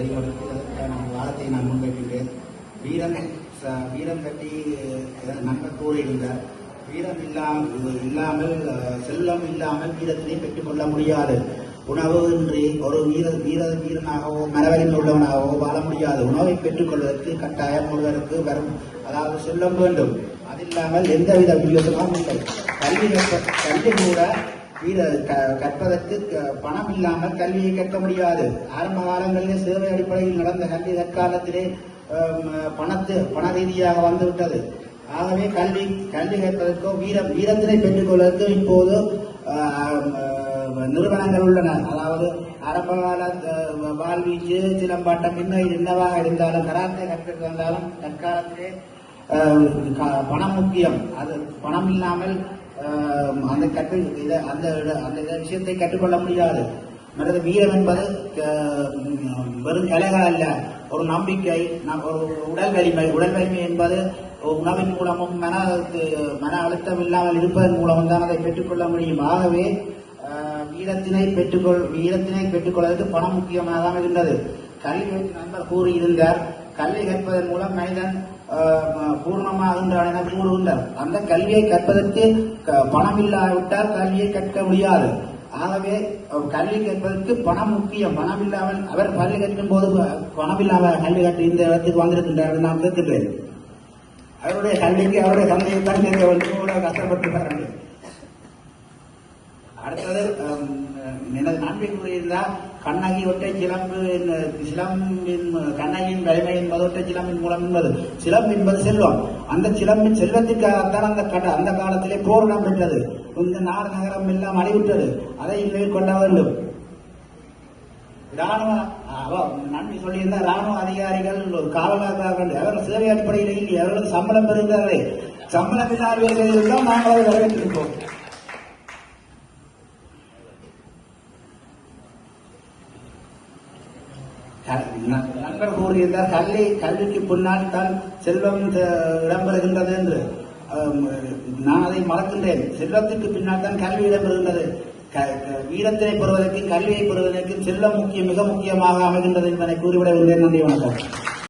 செயல்படுத்தி அதற்கான வாரத்தை நான் முன்வைக்கின்றேன். வீரன் ச- வீரம் கட்டி நண்பர் கூறியிருந்தார் வீரம் இல்லாமல் இல்லாமல் செல்லம் இல்லாமல் வீரத்தினை பெற்றுக்கொள்ள முடியாது. உணவு இன்றி ஒரு வீர வீர வீரனாகவோ மரவரிமை உள்ளவனாகவோ வாழ முடியாது. உணவை பெற்றுக்கொள்வதற்கு கட்டாயம் ஒருவருக்கு வரும் அதாவது செல்லம் வேண்டும். அது இல்லாமல் எந்தவித வியோசனமும் இல்லை. கல்வி கல்வி கூட வீர க- கற்பதற்கு பணம் இல்லாமல் கல்வியை கற்க முடியாது. ஆரம்ப காலங்களிலே சேவை அடிப்படையில் நடந்த கல்வி தற்காலத்திலே பணத்து பண ரீதியாக வந்துவிட்டது. ஆகவே கல்வி கல்வி கற்பதற்கோ வீரம் வீரத்தினை பெற்றுக்கொள்வதற்கு இப்போது நிறுவனங்கள் உள்ளன. அதாவது அரபகால வாழ்வீச்சு சிலம்பாட்டம் இன்னும் என்னவாக இருந்தாலும் கராத்தே கற்று வந்தாலும் தற்காலத்திலே பணம் முக்கியம். அது பணம் இல்லாமல் அந்த கற்று இதை அந்த அந்த விஷயத்தை கற்றுக்கொள்ள முடியாது. மற்றது வீரம் என்பது வெறும் கலைகள் அல்ல. ஒரு நம்பிக்கை ஒரு உடல் வலிமை. உடல் வலிமை என்பது உணவின் மூலமும் மன மன அழுத்தம் இல்லாமல் இருப்பதன் மூலமும் தான் அதை பெற்றுக்கொள்ள முடியும். ஆகவே வீரத்தினை பெற்றுக்கொள் வீரத்தினை பெற்றுக்கொள்வதற்கு பணம் முக்கியமாக இருந்தது. கல்வி நண்பர் கூறியிருந்தார் கல்வி கற்பதன் மூலம் மனிதன் பூர்ணமாக பூர்ணமாகின்றான் கூறுகின்றார். அந்த கல்வியை கற்பதற்கு க- பணம் இல்லாவிட்டால் கல்வியை கற்க முடியாது. ஆகவே கல்வி கற்பதற்கு பணம் முக்கியம். பணம் இல்லாமல் அவர் கல்வி கற்கும் போது பணம் இல்லாமல் கல்வி கற்று இந்த இடத்துக்கு வந்திருக்கின்றார் என்று நான் கேட்கின்றேன் அவருடைய கல்விக்கு அவருடைய தந்தையை தான் கேட்க வேண்டும். அடுத்தது எனது நன்மை கூறியிருந்தால் கண்ணகி ஒற்றை சிலம்பு சிலம்பின் கண்ணகியின் வலிமை என்பது ஒற்றை சிலம்பின் மூலம் என்பது. சிலம்பு என்பது செல்வம். அந்த சிலம்பின் செல்வத்திற்காகத்தான் அந்த கட அந்த காலத்திலே போர் இடம்பெற்றது இந்த நாடு நகரம் எல்லாம் அழிவிட்டது அதை கொள்ள வேண்டும். ராணுவ நன்றி சொல்லியிருந்த ராணுவ அதிகாரிகள் காவலாளர்கள் அவர்கள் சேவை அடிப்படையில் இல்லை சம்பளம் பெறுகிறார்களே. சம்பளம் இல்லாத நாங்கள் அதை நண்பர் கூறியிருந்தார் கல்வி கல்விக்கு பின்னால் தான் செல்வம் இடம்பெறுகின்றது என்று. நான் அதை மறக்கின்றேன். செல்வத்திற்கு பின்னால் தான் கல்வி இடம்பெறுகின்றது. க- வீரத்தினை பெறுவதற்கும் கல்வியை பெறுவதற்கும் செல்வம் முக்கியம் மிக முக்கியமாக அமைகின்றது என்பதை கூறிவிட நன்றி வணக்கம்.